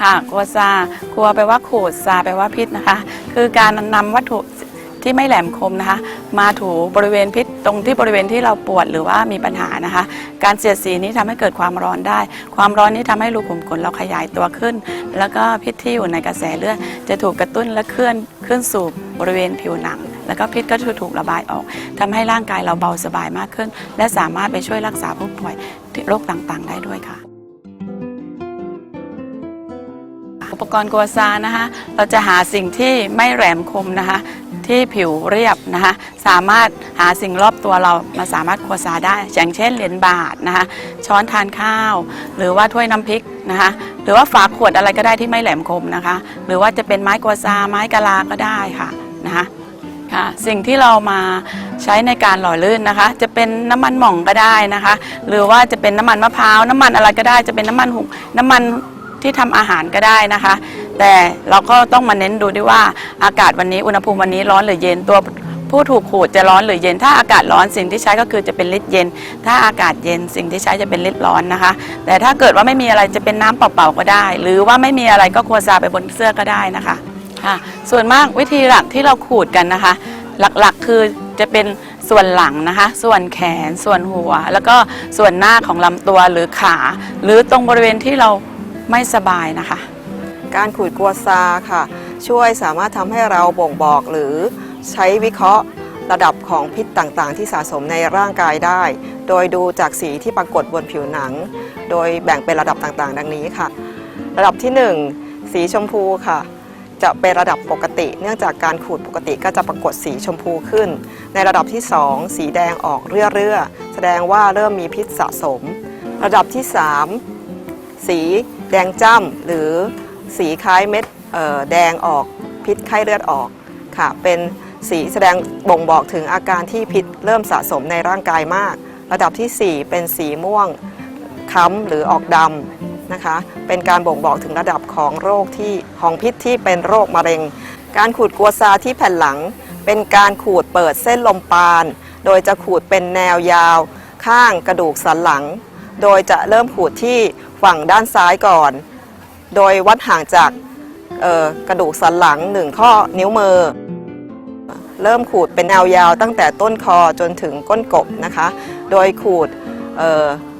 ค่ะกัวซากัวแปลว่าขูดซาแปลว่าพิษนะคะ คือการนำวัตถุที่ไม่แหลมคมนะคะ มาถูบริเวณพิษตรงที่บริเวณที่เราปวดหรือว่ามีปัญหานะคะ การเสียดสีนี้ทำให้เกิดความร้อนได้ ความร้อนนี้ทำให้รูขุมขนเราขยายตัวขึ้น แล้วก็พิษที่อยู่ในกระแสเลือดจะถูกกระตุ้นและเคลื่อนขึ้นสู่บริเวณผิวหนัง แล้วก็พิษก็จะถูกระบายออกทำให้ร่างกายเราเบาสบายมากขึ้น และสามารถไปช่วยรักษาผู้ป่วยโรคต่างๆ ได้ด้วยค่ะ ปกรณ์กัวซานะคะ เราจะหาสิ่งที่ไม่แหลมคมนะคะ ที่ผิวเรียบนะคะ สามารถหาสิ่งรอบตัวเรามาสามารถกัวซาได้ อย่างเช่นเหรียญบาทนะคะ ช้อนทานข้าว หรือว่าถ้วยน้ำพริกนะคะ หรือว่าฝาขวดอะไรก็ได้ที่ไม่แหลมคมนะคะ หรือว่าจะเป็นไม้กัวซาไม้กะลาก็ได้ค่ะนะคะค่ะสิ่งที่เรามาใช้ในการหล่อลื่นนะคะ จะเป็นน้ำมันหม่องก็ได้นะคะ หรือว่าจะเป็นน้ำมันมะพร้าวน้ำมันอะไรก็ได้จะเป็นน้ำมันหุงน้ำมัน ที่ทำอาหารก็ได้นะคะ แต่เราก็ต้องมาเน้นดูด้วยว่าอากาศวันนี้อุณหภูมิวันนี้ร้อนหรือเย็นตัวผู้ถูกขูดจะร้อนหรือเย็น ถ้าอากาศร้อนสิ่งที่ใช้ก็คือจะเป็นลิตรเย็น ถ้าอากาศเย็นสิ่งที่ใช้จะเป็นลิตรร้อนนะคะ แต่ถ้าเกิดว่าไม่มีอะไรจะเป็นน้ำเปล่าๆก็ได้ หรือว่าไม่มีอะไรก็ควรซาไปบนเสื้อก็ได้นะคะค่ะส่วนมากวิธีหลักที่เราขูดกันนะคะ หลักๆคือจะเป็นส่วนหลังนะคะ ส่วนแขนส่วนหัว แล้วก็ส่วนหน้าของลำตัวหรือขา หรือตรงบริเวณที่เรา ไม่สบายนะคะ การขูดกัวซาค่ะ ช่วยสามารถทำให้เราบ่งบอกหรือใช้วิเคราะห์ระดับของพิษต่างๆ ที่สะสมในร่างกายได้ โดยดูจากสีที่ปรากฏบนผิวหนัง โดยแบ่งเป็นระดับต่างๆ ดังนี้ค่ะ ระดับที่ 1 สีชมพูค่ะ จะเป็นระดับปกติ เนื่องจากการขูดปกติก็จะปรากฏสีชมพูขึ้น ในระดับที่ 2 สีแดงออกเรื่อๆแสดงว่าเริ่มมีพิษสะสม ระดับที่ 3 สี แดงจ้ำหรือสีคล้ายเม็ดแดงออกพิษไข้เลือดออกค่ะ เป็นสีแสดงบ่งบอกถึงอาการที่พิษเริ่มสะสมในร่างกายมาก ระดับทีสี่ 4 เป็นสีม่วงค้ำหรือออกดำนะคะ เป็นการบ่งบอกถึงระดับของโรคที่ของพิษที่เป็นโรคมะเร็ง การขูดกัวซาที่แผ่นหลัง เป็นการขูดเปิดเส้นลมปาน โดยจะขูดเป็นแนวยาว ข้างกระดูกสันหลัง โดยจะเริ่มขูดที่ฝั่งด้านซ้ายก่อน โดยวัดห่างจากกระดูกสันหลังหนึ่งข้อนิ้วมือ เริ่มขูดเป็นแนวยาวตั้งแต่ต้นคอจนถึงก้นกบนะคะ โดยขูดเ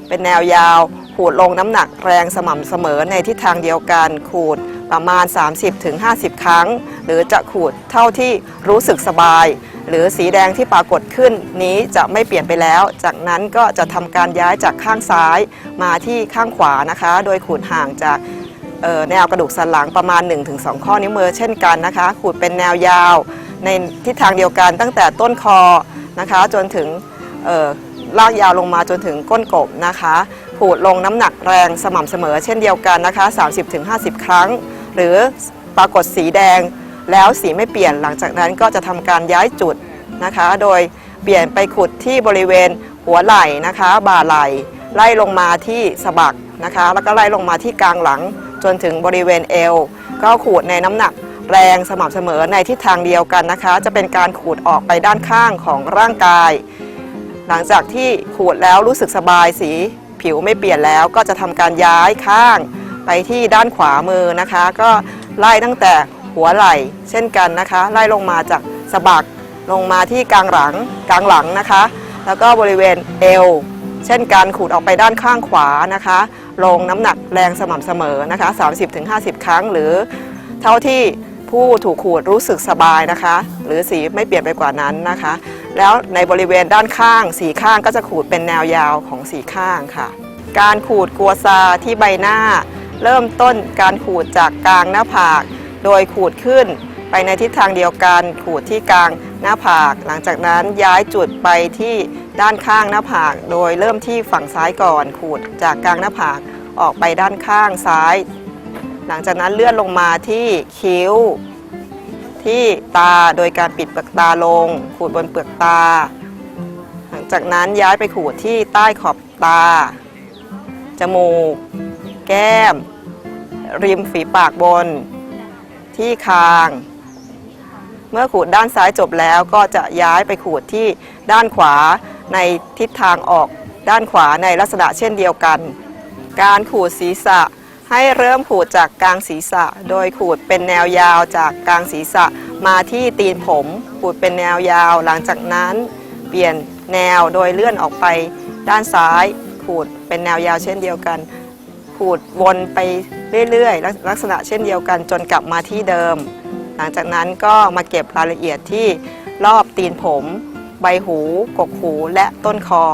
เป็นแนวยาว ขูดลงน้ำหนักแรงสม่ำเสมอในทิศทางเดียวกัน ขูดประมาณ 30-50 ครั้ง หรือจะขูดเท่าที่รู้สึกสบาย หรือสีแดงที่ปรากฏขึ้นนี้จะไม่เปลี่ยนไปแล้ว จากนั้นก็จะทำการย้ายจากข้างซ้ายมาที่ข้างขวานะคะ โดยขูดห่างจากแนวกระดูกสันหลังประมาณ 1-2 ข้อนิ้วมือเช่นกันนะคะ ขูดเป็นแนวยาว ในทิศทางเดียวกันตั้งแต่ต้นคอนะคะ จนถึงลากยาวลงมาจนถึงก้นกบนะคะขูดลงน้ำหนักแรงสม่ำเสมอเช่นเดียวกันนะคะ 30-50 ครั้ง หรือปรากฏสีแดง แล้วสีไม่เปลี่ยนหลังจากนั้นก็จะทำการย้ายจุดนะคะ โดยเปลี่ยนไปขุดที่บริเวณหัวไหล่นะคะ บ่าไหล่ไล่ลงมาที่สะบักนะคะ แล้วก็ไล่ลงมาที่กลางหลังจนถึงบริเวณเอว ก็ขูดในน้ำหนักแรงสม่ำเสมอในทิศทางเดียวกันนะคะ จะเป็นการขูดออกไปด้านข้างของร่างกาย หลังจากที่ขูดแล้วรู้สึกสบายสีผิวไม่เปลี่ยนแล้วก็จะทำการย้ายข้างไปที่ด้านขวามือนะคะ ก็ไล่ตั้งแต่ หัวไหล่ เช่นกันนะคะ ไล่ลงมาจากสะบักลงมาที่กลางหลังกลางหลังนะคะ แล้วก็บริเวณเอว เช่นกันขูดออกไปด้านข้างขวานะคะ ลงน้ำหนักแรงสม่ำเสมอนะคะ 30-50 ครั้งหรือ เท่าที่ผู้ถูกขูดรู้สึกสบายนะคะ หรือสีไม่เปลี่ยนไปกว่านั้นนะคะ แล้วในบริเวณด้านข้างสีข้างก็จะขูดเป็นแนวยาวของสีข้างค่ะ การขูดกัวซาที่ใบหน้า เริ่มต้นการขูดจากกลางหน้าผาก โดยขูดขึ้นไปในทิศทางเดียวกันขูดที่กลางหน้าผาก หลังจากนั้นย้ายจุดไปที่ด้านข้างหน้าผาก โดยเริ่มที่ฝั่งซ้ายก่อน ขูดจากกลางหน้าผากออกไปด้านข้างซ้าย หลังจากนั้นเลื่อนลงมาที่คิ้ว ที่ตาโดยการปิดเปลือกตาลง ขูดบนเปลือกตา หลังจากนั้นย้ายไปขูดที่ใต้ขอบตา จมูก แก้ม ริมฝีปากบน ที่คาง เมื่อขูดด้านซ้ายจบแล้วก็จะย้ายไปขูดที่ด้านขวาในทิศทางออกด้านขวาในลักษณะเช่นเดียวกัน การขูดศีรษะให้เริ่มขูดจากกลางศีรษะ โดยขูดเป็นแนวยาวจากกลางศีรษะมาที่ตีนผม ขูดเป็นแนวยาว หลังจากนั้น เปลี่ยนแนวโดยเลื่อนออกไปด้านซ้าย ขูดเป็นแนวยาวเช่นเดียวกัน ขูดวนไปเรื่อยๆ ลักษณะเช่นเดียวกันจนกลับมาที่เดิม หลังจากนั้นก็มาเก็บรายละเอียดที่รอบตีนผม ใบหูกกหูและต้นคอ